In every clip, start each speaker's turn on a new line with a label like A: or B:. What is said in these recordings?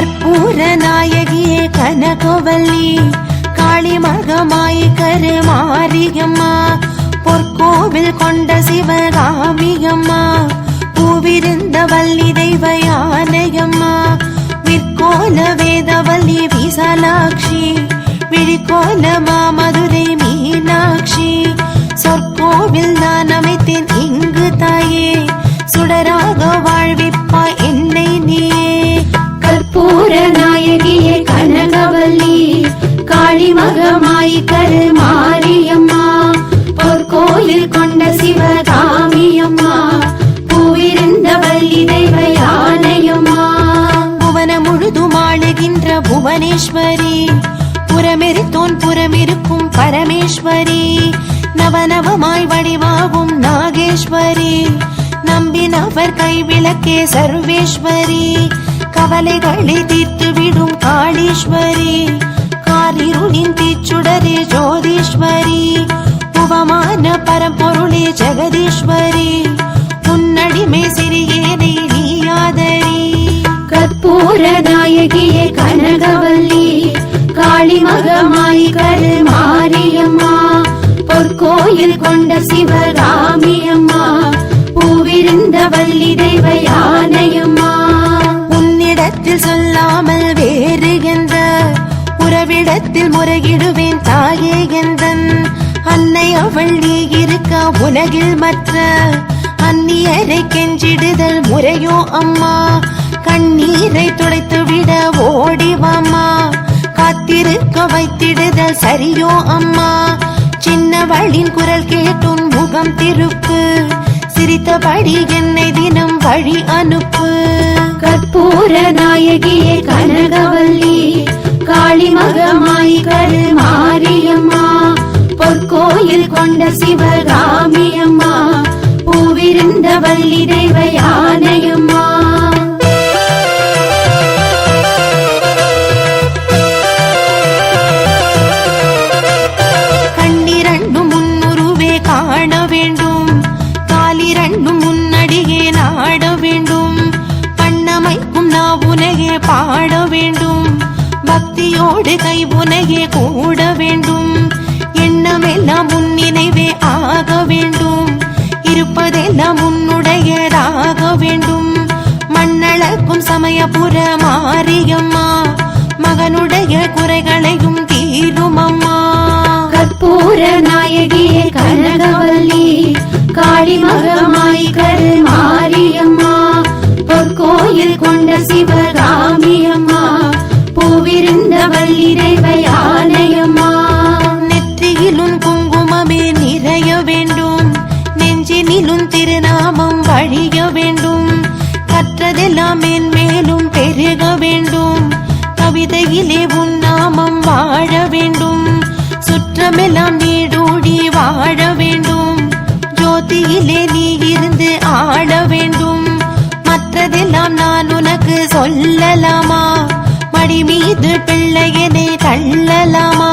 A: கற்பூர நாயகியே கனகவல்லி காளி மகமாய் கருமாரியம்மா பொற்கோவில் கொண்ட சிவகாமியம்மா பூவிருந்த வள்ளி தெய்வ யானையம்மா விற்கோல வேதவல்லி விசாலாட்சி விழிக்கோல மாமதுரை மீனாட்சி சொற்கோவில் நான் அமைத்தேன் இங்கு தாயே சுடராக
B: தியாகமாய் கரு மாரியம்மா பொற்கோயில் கொண்ட சிவகாமியம்மா பூவிருந்த வள்ளி தெய்வ யானையம்மா
A: புவன முழுதும் ஆளுகின்ற புவனேஸ்வரி புறமெரித்தோன் புறமிருக்கும் பரமேஸ்வரி நவநவமாய் வடிவாகும் நாகேஸ்வரி நம்பினவர் கைவிளக்கே சர்வேஸ்வரி கவலைகளை தீர்த்து விடும் காளீஸ்வரி. காரிருளின் தீச்சுடரே ஜோதீஸ்வரி புவமான பரம்பொருளே ஜெகதீஸ்வரி உன்னடிமை சிறியேனை நீயாதரி.
B: கற்பூர நாயகியே கனகவல்லி காளிமகமாய் கருமாரியம்மா பொற்கோயில் கொண்ட சிவகாமியம்மா பூவிருந்த வள்ளி தெய்வ யானையம்மா.
A: உன்னிடத்தில் சொல்லாமல் உறவிடத்தில் முறையிடுவேன் தாயே எந்தன் அன்னை அவள் நீ இருக்க உலகில் மற்ற. அந்நியரை கெஞ்சிடுதல் முறையோ அம்மா. கண்ணீரை துடைத்து விட ஓடிவாமா காத்திருக்க வைத்திடுதல் சரியோ அம்மா. சின்னவளின் குரல் கேட்டும் முகம் திருப்பு. சிரித்தபடி என்னை தினம் வழி அனுப்பு.
B: கற்பூர பொற்கோயில் கொண்ட சிவகாமியம்மா பூவிருந்த வள்ளி தெய்வ யானையம்மா
A: கண்ணிரண்டு முன்னுருவே காண வேண்டும். காலிரண்டு முன்னடியே நாட வேண்டும். பண்ணமைக்கும் நான் உனையே பாட வேண்டும். பக்தியோடு கை உனையே கூட வேண்டும். எண்ணமெல்லாம் உன் நினைவே ஆக வேண்டும். இருப்பதெல்லாம் உன்னுடையதாக வேண்டும். மண்ணளக்கும் சமயபுர மாரியம்மா மகனுடைய குறைகளையும் தீரும் அம்மா
B: கற்பூர நாயகியே கனகவல்லி காளி மகமாய் கரு மாரியம்மா. பொற்கோயில் கொண்ட சிவகாமியம்மா பூவிருந்த வள்ளி
A: கற்றதெல்லாம் மேலும் பெருக வேண்டும். கவிதையிலே உன் நாமம் வாழ வேண்டும். சுற்றமெல்லாம் நீடூடி வாழ வேண்டும். ஜோதியிலே நீ இருந்து ஆள வேண்டும். மற்றதெல்லாம் நான் உனக்கு சொல்லலாமா? மடி மீது பிள்ளையனை தள்ளலாமா?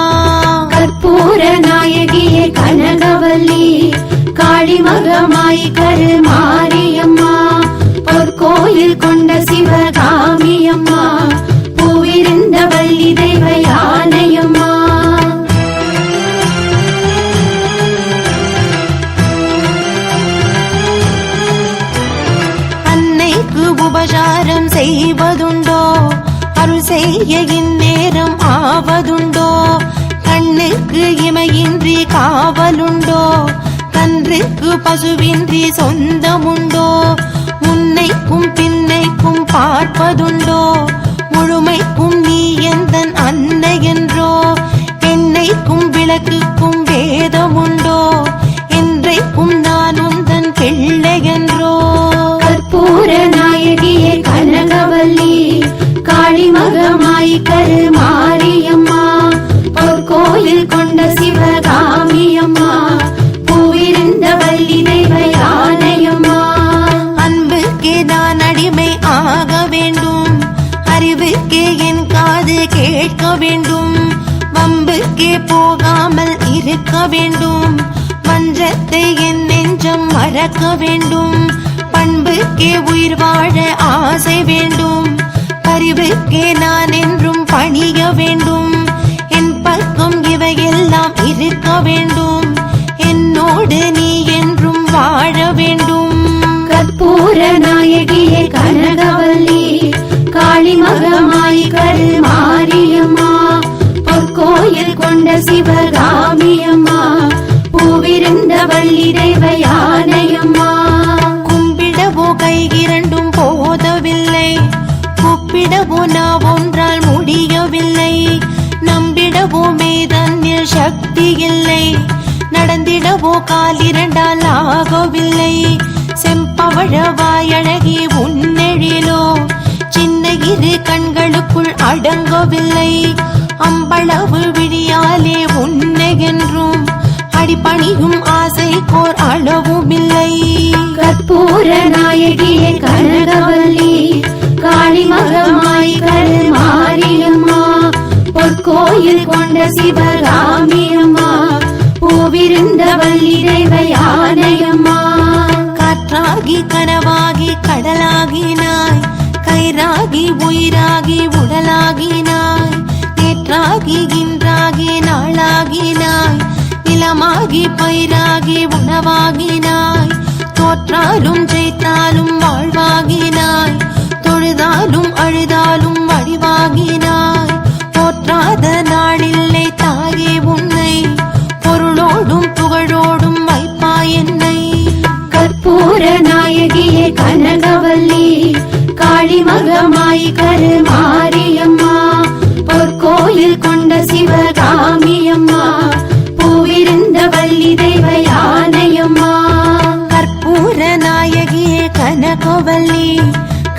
B: கற்பூர நாயகியே கனகவல்லி காளிமகமாய் கருமாரியம்மா. கோயில் கொண்ட சிவகாமி அம்மா பூவிருந்த வள்ளி தெய்வ யானையம்மா
A: அன்னைக்கு உபசாரம் செய்வதுண்டோ அருள் செய்ய இந்நேரம் ஆவதுண்டோ கண்ணுக்கு இமையின்றி காவலுண்டோ கன்றுக்கு பசுவின்றி சொந்தமுண்டோ உன்னைக்கும் பின்னைக்கும் பார்ப்பதுண்டு. நான் அடிமை ஆக வேண்டும். அறிவுக்கே என் காது கேட்க வேண்டும். வம்புக்கே போகாமல் இருக்க வேண்டும். மன்றத்தை என் நெஞ்சம் மறக்க வேண்டும். பண்புக்கே உயிர் வாழ ஆசை வேண்டும். அறிவுக்கே நான் என்றும் பணிய வேண்டும். என் பக்கம் இவையெல்லாம் இருக்க வேண்டும்.
B: கற்பூர கனகவல்லி காளி மகமாய் கரு மாரியம்மா பொற்கோயில் கொண்ட சிவகாமியம்மா பூவிருந்த வள்ளி தெய்வ யானையம்மா
A: கும்பிடவோ கை இரண்டும் போதவில்லை. கூப்பிடவோ நான் ஒன்றால் முடியவில்லை. நம்பிடவோ மேதன்னில் சக்தி இல்லை. நடந்திடவோ கால் இரண்டால் ஆகவில்லை. செம்பவழ உன்னெழிலோ. சின்ன இரு கண்களுக்குள் அடங்கவில்லை. அம்பளவு விழியாலே உன்னை அடிப்பணியும் ஆசை கோர் அளவுமில்லை.
B: கற்பூர நாயகியே
A: கனவாகி கடலாகினாய். கயிறாகி உயிராகி உடலாகினாய். நேற்றாகி இன்றாகி நாளாகினாய். நிலமாகி பயிராகி உணவாகினாய். தோற்றாலும் ஜெயித்தாலும் வாழ்வாகினாய். தொழுதாலும் அழுதாலும் வடிவாகினாய். போற்றாத நாளில்லை தாயே
B: மகமாய் கரு மாரியம்மா பொற்கோயில் கொண்ட சிவகாமியம்மா பூவிருந்த வள்ளி தெய்வ யானையம்மா.
A: கற்பூர நாயகியே கனகவல்லி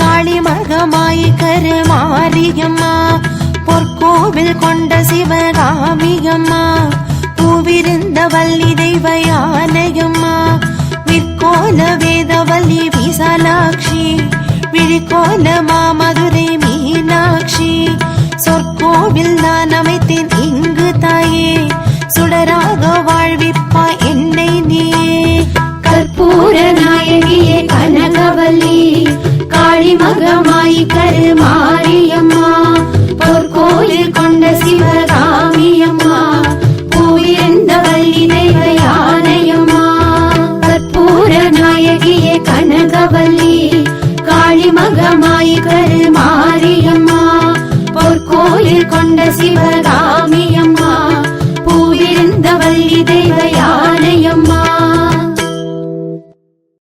A: காளிமகமாயி கரு மாரியம்மா பொற்கோவில் கொண்ட சிவகாமியம்மா பூவிருந்த வள்ளி தெய்வ யானையம்மா. விற்கோல வேதவல்லி விசாலாட்சி விழிக்கோல